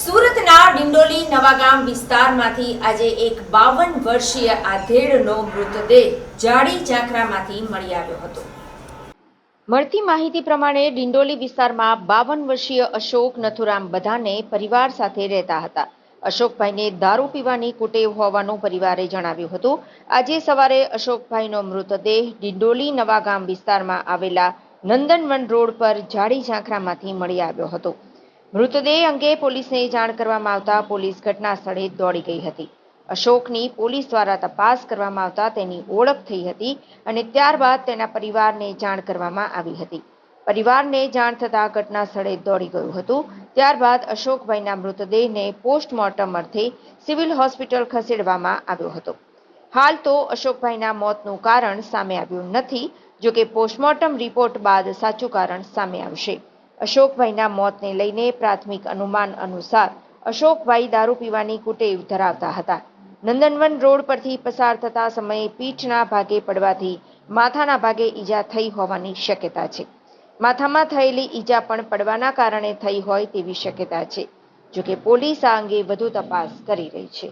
સુરતના ડિંડોલી નવાગામ વિસ્તારમાંથી આજે એક બાવન વર્ષીય આધેડનો મૃતદેહ જાડી ઝાંખરામાંથી મળી આવ્યો હતો. મળતી માહિતી પ્રમાણે ડિંડોલી વિસ્તારમાં બાવન વર્ષીય અશોક નથુરામ બધાને પરિવાર સાથે રહેતા હતા. અશોકભાઈને દારૂ પીવાની કુટેવ હોવાનું પરિવારે જણાવ્યું હતું. આજે સવારે અશોકભાઈનો મૃતદેહ ડિંડોલી નવાગામ વિસ્તારમાં આવેલા નંદનવન રોડ પર જાડી ઝાંખરામાંથી મળી આવ્યો હતો. મૃતદેહ અંગે પોલીસને જાણ કરવામાં આવતા પોલીસ ઘટના સ્થળે દોડી ગઈ હતી. અશોકની પોલીસ દ્વારા તપાસ કરવામાં આવતા તેની ઓળખ થઈ હતી અને ત્યારબાદ તેના પરિવારને જાણ કરવામાં આવી હતી. પરિવારને જાણ થતાં ઘટના સ્થળે દોડી ગયું હતું. ત્યારબાદ અશોકભાઈના મૃતદેહને પોસ્ટમોર્ટમ અર્થે સિવિલ હોસ્પિટલ ખસેડવામાં આવ્યો હતો. હાલ તો અશોકભાઈના મોતનું કારણ સામે આવ્યું નથી, જોકે પોસ્ટમોર્ટમ રિપોર્ટ બાદ સાચું કારણ સામે આવશે. અશોકભાઈના મોતને લઈને પ્રાથમિક અનુમાન અનુસાર અશોકભાઈ દારૂ પીવાની કુટેવ ધરાવતા હતા. નંદનવન રોડ પરથી પસાર થતા સમયે પીઠના ભાગે પડવાથી માથાના ભાગે ઈજા થઈ હોવાની શક્યતા છે. માથામાં થયેલી ઈજા પણ પડવાના કારણે થઈ હોય તેવી શક્યતા છે, જોકે પોલીસ આ અંગે વધુ તપાસ કરી રહી છે.